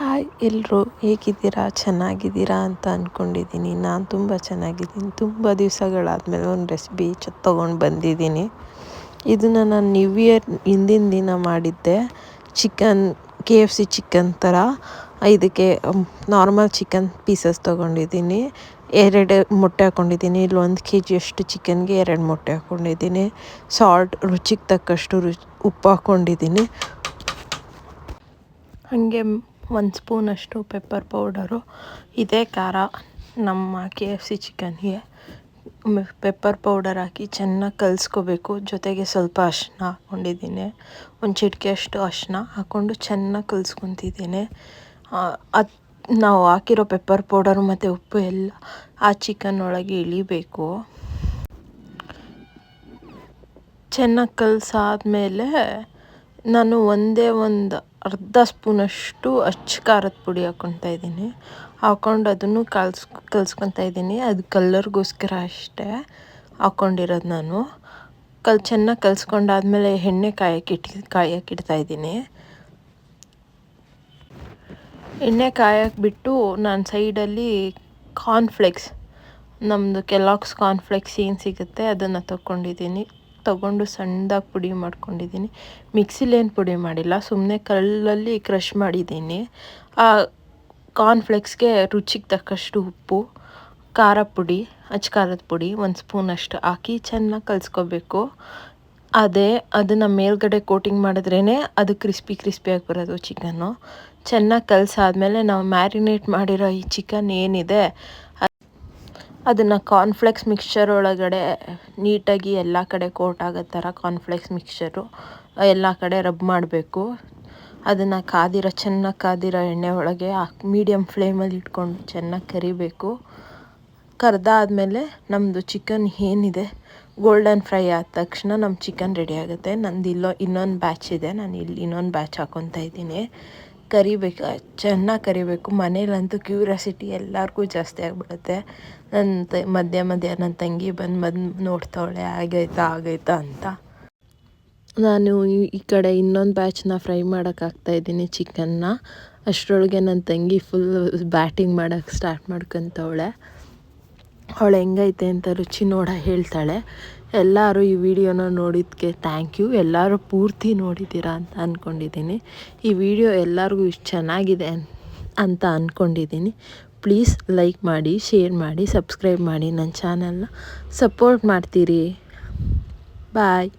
Hi ಎಲ್ಲರೂ ಹೇಗಿದ್ದೀರಾ? ಚೆನ್ನಾಗಿದ್ದೀರಾ? ಅಂತ ಅಂದ್ಕೊಂಡಿದ್ದೀನಿ ನಾನು ತುಂಬ ಚೆನ್ನಾಗಿದ್ದೀನಿ. ತುಂಬ ದಿವಸಗಳಾದಮೇಲೆ ಒಂದು ರೆಸಿಪಿ ಚ, ತೊಗೊಂಡು ಬಂದಿದ್ದೀನಿ. ಇದನ್ನು ನಾನು ನ್ಯೂ ಇಯರ್ ಹಿಂದಿನ ದಿನ ಮಾಡಿದ್ದೆ. Chicken, K F C chicken ಥರ ಇದಕ್ಕೆ ನಾರ್ಮಲ್ ಚಿಕನ್ ಪೀಸಸ್ ತೊಗೊಂಡಿದ್ದೀನಿ. ಎರಡು ಮೊಟ್ಟೆ ಹಾಕ್ಕೊಂಡಿದ್ದೀನಿ ಇಲ್ಲಿ ಒಂದು ಕೆ ಜಿಯಷ್ಟು ಚಿಕನ್ಗೆ ಎರಡು ಮೊಟ್ಟೆ ಹಾಕ್ಕೊಂಡಿದ್ದೀನಿ ಸಾಲ್ಟ್ ರುಚಿಗೆ ತಕ್ಕಷ್ಟು ರುಚಿ, ಉಪ್ಪು ಹಾಕ್ಕೊಂಡಿದ್ದೀನಿ ಹಾಗೆ ಒಂದು ಸ್ಪೂನಷ್ಟು ಪೆಪ್ಪರ್ ಪೌಡರು ಇದೇ ಖಾರ, ನಮ್ಮ ಕೆ ಎಫ್ ಸಿ ಚಿಕನ್ಗೆ ಪೆಪ್ಪರ್ ಪೌಡರ್ ಹಾಕಿ ಚೆನ್ನಾಗಿ ಕಲಿಸ್ಕೋಬೇಕು. ಜೊತೆಗೆ ಸ್ವಲ್ಪ ಅರಿಶಿನ ಹಾಕ್ಕೊಂಡಿದ್ದೀನಿ. ಒಂದು ಚಿಟಿಕೆಯಷ್ಟು ಅರಿಶಿನ ಹಾಕ್ಕೊಂಡು ಚೆನ್ನಾಗಿ ಕಲಿಸ್ಕೊತಿದ್ದೀನಿ. ಅದು, ನಾವು ಹಾಕಿರೋ ಪೆಪ್ಪರ್ ಪೌಡರು ಮತ್ತು ಉಪ್ಪು ಎಲ್ಲ ಆ ಚಿಕನ್ ಒಳಗೆ ಇಳಿಬೇಕು. ಚೆನ್ನಾಗಿ ಕಲಸಾದ್ಮೇಲೆ ನಾನು ಒಂದೇ ಒಂದು ಅರ್ಧ ಸ್ಪೂನಷ್ಟು ಅಚ್ಚ ಖಾರದ ಪುಡಿ ಹಾಕ್ಕೊತಾ ಇದ್ದೀನಿ. ಹಾಕ್ಕೊಂಡು ಅದನ್ನು ಕಲ್ಸ್ ಕಲ್ಸ್ಕೊತಾ ಇದ್ದೀನಿ. ಅದು ಕಲ್ಲರ್ಗೋಸ್ಕರ ಅಷ್ಟೇ ಹಾಕ್ಕೊಂಡಿರೋದು ನಾನು. ಕಲ್, ಚೆನ್ನಾಗಿ ಕಲ್ಸ್ಕೊಂಡಾದ್ಮೇಲೆ ಎಣ್ಣೆ ಕಾಯಕ್ಕೆ ಇಟ್ಟು ಇದ್ದೀನಿ. ಎಣ್ಣೆ ಕಾಯಕ್ಕೆ ಬಿಟ್ಟು ನಾನು ಸೈಡಲ್ಲಿ ಕಾರ್ನ್ಫ್ಲೆಕ್ಸ್ ನಮ್ಮದು ಕೆಲಾಕ್ಸ್ ಕಾರ್ನ್ಫ್ಲೆಕ್ಸ್ ಏನು ಸಿಗುತ್ತೆ ಅದನ್ನು ತೊಗೊಂಡಿದ್ದೀನಿ. ತೊಗೊಂಡು ಸಣ್ಣದಾಗಿ ಪುಡಿ ಮಾಡ್ಕೊಂಡಿದ್ದೀನಿ. ಮಿಕ್ಸಿಲೇನು ಪುಡಿ ಮಾಡಿಲ್ಲ ಸುಮ್ಮನೆ ಕಲ್ಲಲ್ಲಿ ಕ್ರಷ್ ಮಾಡಿದ್ದೀನಿ. ಆ ಕಾರ್ನ್ಫ್ಲೆಕ್ಸ್ಗೆ ರುಚಿಗೆ ತಕ್ಕಷ್ಟು ಉಪ್ಪು, ಖಾರ ಪುಡಿ ಅಚ್ಚ ಖಾರದ ಪುಡಿ, ಒಂದು ಸ್ಪೂನಷ್ಟು ಹಾಕಿ ಚೆನ್ನಾಗಿ ಕಲಿಸ್ಕೋಬೇಕು. ಅದೇ ಅದನ್ನು ಮೇಲ್ಗಡೆ ಕೋಟಿಂಗ್ ಮಾಡಿದ್ರೇ ಅದು ಕ್ರಿಸ್ಪಿ ಕ್ರಿಸ್ಪಿಯಾಗಿ ಬರೋದು ಚಿಕನ್ನು ಚೆನ್ನಾಗಿ ಕಲಸಾದ್ಮೇಲೆ ನಾವು ಮ್ಯಾರಿನೇಟ್ ಮಾಡಿರೋ ಈ ಚಿಕನ್ ಏನಿದೆ ಅದನ್ನು ಕಾರ್ನ್ಫ್ಲೆಕ್ಸ್ ಮಿಕ್ಸ್ಚರ್ ಒಳಗಡೆ ನೀಟಾಗಿ ಎಲ್ಲ ಕಡೆ ಕೋಟ್ ಆಗೋ ಥರ ಕಾರ್ನ್ಫ್ಲೆಕ್ಸ್ ಮಿಕ್ಸ್ಚರು ಎಲ್ಲ ಕಡೆ ರಬ್ ಮಾಡಬೇಕು. ಅದನ್ನು ಕಾದಿರೋ, ಚೆನ್ನಾಗಿ ಕಾದಿರೋ ಎಣ್ಣೆ ಒಳಗೆ ಮೀಡಿಯಮ್ ಫ್ಲೇಮಲ್ಲಿ ಇಟ್ಕೊಂಡು ಚೆನ್ನಾಗಿ ಕರಿಬೇಕು. ಕರೆದಾದಮೇಲೆ ನಮ್ಮದು ಚಿಕನ್ ಏನಿದೆ ಗೋಲ್ಡನ್ ಫ್ರೈ ಆದ ತಕ್ಷಣ ನಮ್ಮ ಚಿಕನ್ ರೆಡಿ ಆಗುತ್ತೆ. ನಂದು ಇಲ್ಲೋ ಇನ್ನೊಂದು ಬ್ಯಾಚ್ ಇದೆ ನಾನು ಇಲ್ಲಿ ಇನ್ನೊಂದು ಬ್ಯಾಚ್ ಹಾಕ್ಕೊತಾ ಇದ್ದೀನಿ. ಕರಿಬೇಕು, ಚೆನ್ನಾಗಿ ಕರಿಬೇಕು. ಮನೇಲಂತೂ ಕ್ಯೂರಿಯಾಸಿಟಿ ಎಲ್ಲರಿಗೂ ಜಾಸ್ತಿ ಆಗಿಬಿಡುತ್ತೆ. ನನ್ನ ತ, ಮಧ್ಯ ಮಧ್ಯ ನನ್ನ ತಂಗಿ ಬಂದು ಬಂದು ನೋಡ್ತಾವಳೆ, ಆಗೈತಾ ಆಗೈತಾ ಅಂತ. ನಾನು ಈ ಕಡೆ ಇನ್ನೊಂದು ಬ್ಯಾಚ್ನ ಫ್ರೈ ಮಾಡೋಕ್ಕಾಗ್ತಾಯಿದ್ದೀನಿ ಚಿಕನ್ನ. ಅಷ್ಟರೊಳಗೆ ನನ್ನ ತಂಗಿ ಫುಲ್ ಬ್ಯಾಟಿಂಗ್ ಮಾಡೋಕ್ಕೆ ಸ್ಟಾರ್ಟ್ ಮಾಡ್ಕೊತವಳೆ. ಅವಳು ಹೆಂಗೈತೆ? ಅಂತ ರುಚಿ ನೋಡ ಹೇಳ್ತಾಳೆ. ಎಲ್ಲರೂ ಈ ವಿಡಿಯೋನ ನೋಡಿದ್ದಕ್ಕೆ ಥ್ಯಾಂಕ್ ಯು ಎಲ್ಲರೂ ಪೂರ್ತಿ ನೋಡಿದ್ದೀರಾ ಅಂತ ಅಂದ್ಕೊಂಡಿದ್ದೀನಿ ಈ ವಿಡಿಯೋ ಎಲ್ಲರಿಗೂ ಇಷ್ಟು ಚೆನ್ನಾಗಿದೆ ಅಂತ ಅಂದ್ಕೊಂಡಿದ್ದೀನಿ ಪ್ಲೀಸ್ ಲೈಕ್ ಮಾಡಿ ಶೇರ್ ಮಾಡಿ ಸಬ್ಸ್ಕ್ರೈಬ್ ಮಾಡಿ ನನ್ನ ಚಾನಲ್ನ ಸಪೋರ್ಟ್ ಮಾಡ್ತೀರಿ. ಬಾಯ್